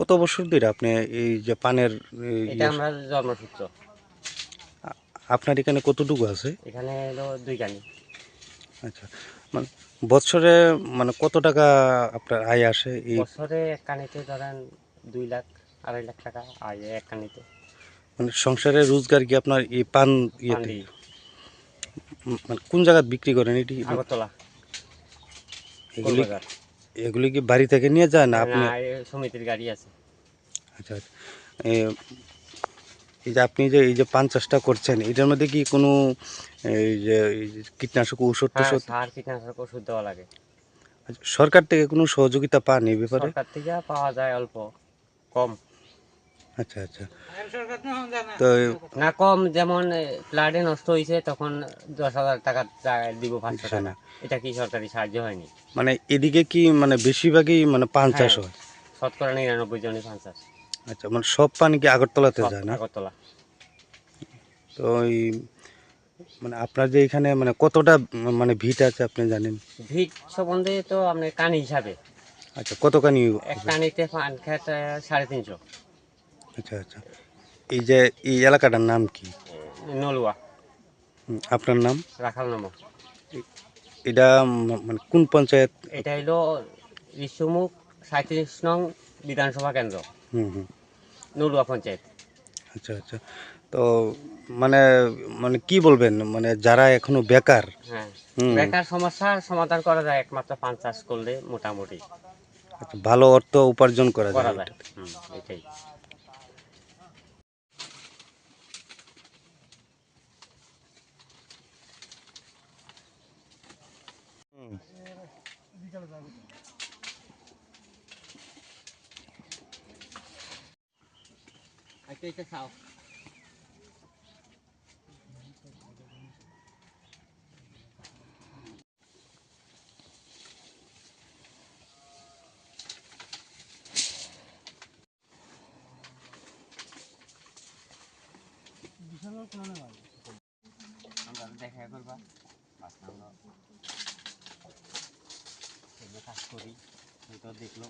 কত বছর ধরে আপনি এই যে পানের এই এটা আমরা জন্মসূত্র। আপনার এখানে কতটুকু আছে? এখানে হলো দুই কানি আচ্ছা মানে বছরে মানে কত টাকা আপনার আয় আসে এই বছরে এক কানিতে ধরেন দুই লাখ আড়াই লাখ টাকা আয় এক কানিতে। মানে সংসারের রোজগার কি আপনার এই পান ইয়েতে? উম, মানে কোন জায়গায় বিক্রি করেন এটি? আগরতলা। এগুলি। এগুলি কি বাড়ি থেকে নিয়ে যায় না আপনি? সমিতির গাড়ি আছে। আচ্ছা আচ্ছা। এই যে আপনি যে এই যে পান চাষটা করছেন এটার মধ্যে কি কোনো এই যে কীটনাশক ওষুধ টষুধ টষধ? সার কীটনাশক ওষুধ দেওয়া লাগে। আচ্ছা, সরকার থেকে কোনো সহযোগিতা পান এই ব্যাপারে? সরকার থেকে পাওয়া যায় অল্প কম। আচ্ছা আচ্ছা। তো না। কম যেমন প্লাডে নষ্ট হয়েছে তখন দশ হাজার টাকা দিব পাঁচশো টাকা। এটা কি সরকারি সাহায্য হয়নি? মানে এদিকে কি মানে বেশিরভাগই মানে পান চাষ হ্যাঁ। হয় শতকরা নিরানব্বই জনই পঞ্চাশ আচ্ছা মানে সব পান কি আগরতলাতে যায় না? আগরতলা। তো ওই মানে আপনার যে এখানে মানে কতটা মানে ভিট আছে আপনি জানেন? ভিট সম্বন্ধে তো আপনি কানি হিসাবে। আচ্ছা কতখানি এক কানিতে পান খেত সাড়ে তিনশো। আচ্ছা আচ্ছা। এই যে এই এলাকাটার নাম কি? নলুয়া। আপনার নাম? রাখাল নামক। এটা মানে কোন পঞ্চায়েত? এটা হলো ঋষুমুখ সাঁত্রিশ নং বিধানসভা কেন্দ্র। হুম হুম। নলুয়া পঞ্চায়েত। আচ্ছা আচ্ছা। তো মানে মানে কি বলবেন? মানে যারা এখনও বেকার হ্যাঁ। বেকার সমস্যার সমাধান করা যায় একমাত্র পান চাষ করলে মোটামুটি। আচ্ছা, ভালো অর্থ উপার্জন করা যায়। যায় হুম, এটাই খাও। আমরা দেখা করবা। বাস আমরা করি। হয়তো দেখল